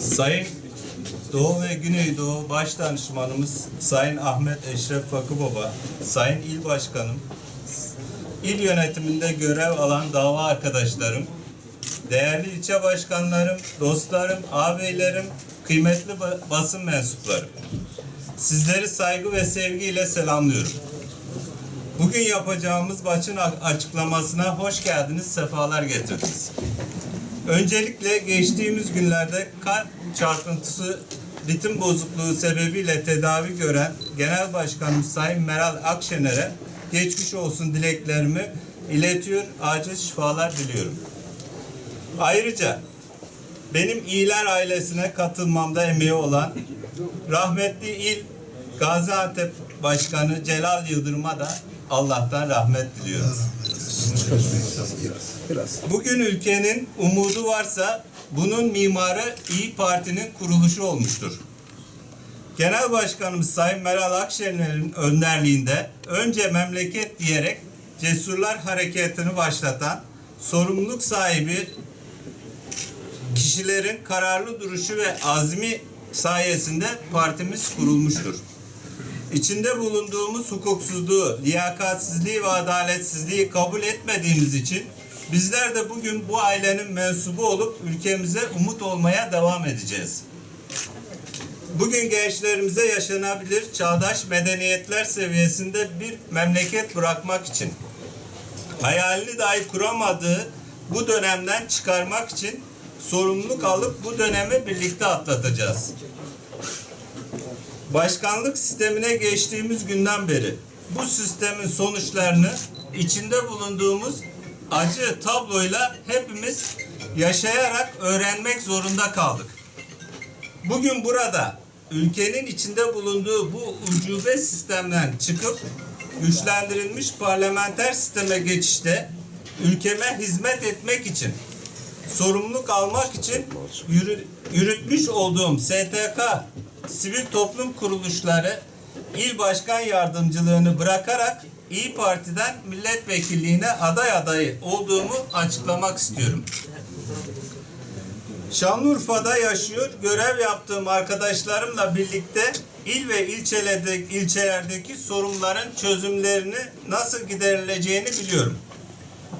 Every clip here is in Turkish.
Sayın Doğu ve Güneydoğu Baş Danışmanımız Sayın Ahmet Eşref Fakıbaba, Sayın İl Başkanım, il yönetiminde görev alan dava arkadaşlarım, değerli ilçe başkanlarım, dostlarım, ağabeylerim, kıymetli ba- basın mensupları. Sizleri saygı ve sevgiyle selamlıyorum. Bugün yapacağımız basın a- açıklamasına hoş geldiniz, sefalar getirdiniz. Öncelikle geçtiğimiz günlerde kalp çarpıntısı ritim bozukluğu sebebiyle tedavi gören Genel Başkanım Sayın Meral Akşener'e geçmiş olsun dileklerimi iletiyor, acil şifalar diliyorum. Ayrıca benim İyiler ailesine katılmamda emeği olan rahmetli İl Gaziantep Başkanı Celal Yıldırım'a da Allah'tan rahmet diliyorum. Bugün ülkenin umudu varsa bunun mimarı İyi Parti'nin kuruluşu olmuştur. Genel Başkanımız Sayın Meral Akşener'in önderliğinde önce memleket diyerek Cesurlar Hareketi'ni başlatan sorumluluk sahibi kişilerin kararlı duruşu ve azmi sayesinde partimiz kurulmuştur. İçinde bulunduğumuz hukuksuzluğu, liyakatsizliği ve adaletsizliği kabul etmediğimiz için bizler de bugün bu ailenin mensubu olup ülkemize umut olmaya devam edeceğiz. Bugün gençlerimize yaşanabilir çağdaş medeniyetler seviyesinde bir memleket bırakmak için hayalini dahi kuramadığı bu dönemden çıkarmak için sorumluluk alıp bu dönemi birlikte atlatacağız. Başkanlık sistemine geçtiğimiz günden beri bu sistemin sonuçlarını içinde bulunduğumuz acı tabloyla hepimiz yaşayarak öğrenmek zorunda kaldık. Bugün burada ülkenin içinde bulunduğu bu ucube sistemden çıkıp güçlendirilmiş parlamenter sisteme geçişte ülkeme hizmet etmek için sorumluluk almak için yürü- yürütmüş olduğum STK sivil toplum kuruluşları il başkan yardımcılığını bırakarak İyi Parti'den milletvekilliğine aday adayı olduğumu açıklamak istiyorum. Şanlıurfa'da yaşıyor, görev yaptığım arkadaşlarımla birlikte il ve ilçelerde, ilçelerdeki sorunların çözümlerini nasıl giderileceğini biliyorum.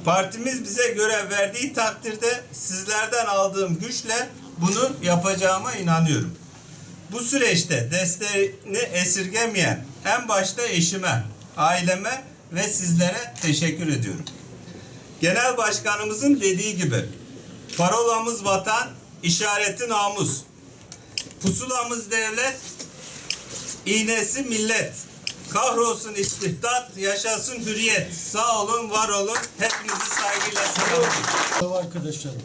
Partimiz bize görev verdiği takdirde sizlerden aldığım güçle bunu yapacağıma inanıyorum. Bu süreçte desteğini esirgemeyen en başta eşime, aileme ve sizlere teşekkür ediyorum. Genel Başkanımızın dediği gibi parolamız vatan, işareti namus. Pusulamız devlet, iğnesi millet. Kahrolsun istihdat, yaşasın hürriyet. Sağ olun, var olun. Hepinizi saygıyla selamlıyorum. Arkadaşlarım,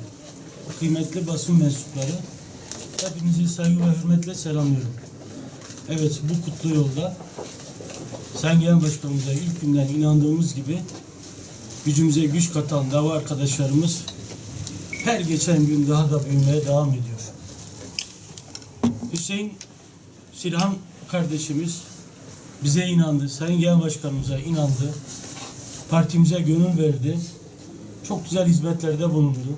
kıymetli basın mensupları, hepinizi saygı ve hürmetle selamlıyorum. Evet, bu kutlu yolda Sayın Genel Başkanımıza ilk günden inandığımız gibi gücümüze güç katan dava arkadaşlarımız her geçen gün daha da büyümeye devam ediyor. Hüseyin Silhan kardeşimiz bize inandı, Sayın Genel Başkanımıza inandı, partimize gönül verdi çok güzel hizmetlerde bulundu.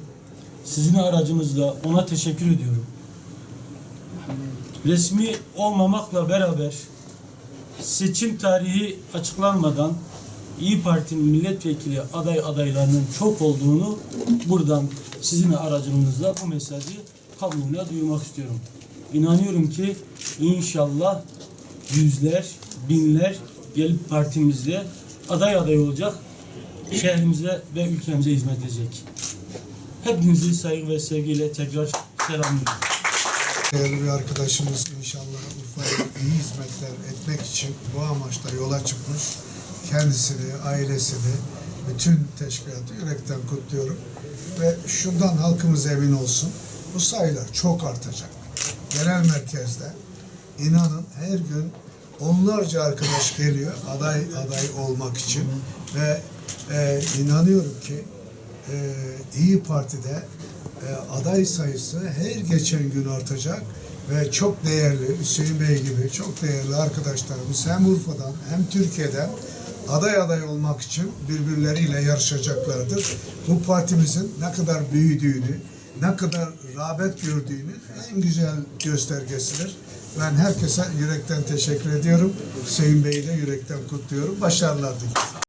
Sizin aracınızla ona teşekkür ediyorum. Resmi olmamakla beraber seçim tarihi açıklanmadan İyi Parti'nin milletvekili aday adaylarının çok olduğunu buradan sizin aracınızla bu mesajı kamuoyuna duyurmak istiyorum. İnanıyorum ki inşallah yüzler, binler gelip partimizde aday aday olacak şehrimize ve ülkemize hizmet edecek. Hepinizi saygı ve sevgiyle tekrar selamlıyorum. Değerli bir arkadaşımız inşallah Urfa'ya iyi hizmetler etmek için bu amaçla yola çıkmış. Kendisini, ailesini, bütün teşkilatı yürekten kutluyorum. Ve şundan halkımız emin olsun, bu sayılar çok artacak. Genel merkezde inanın her gün onlarca arkadaş geliyor aday aday olmak için ve e, inanıyorum ki İyi Parti'de e, aday sayısı her geçen gün artacak ve çok değerli Hüseyin Bey gibi çok değerli arkadaşlarımız hem Urfa'dan hem Türkiye'den aday aday olmak için birbirleriyle yarışacaklardır. Bu partimizin ne kadar büyüdüğünü, ne kadar rağbet gördüğünün en güzel göstergesidir. Ben herkese yürekten teşekkür ediyorum. Hüseyin Bey'i de yürekten kutluyorum. Başarılar diliyorum.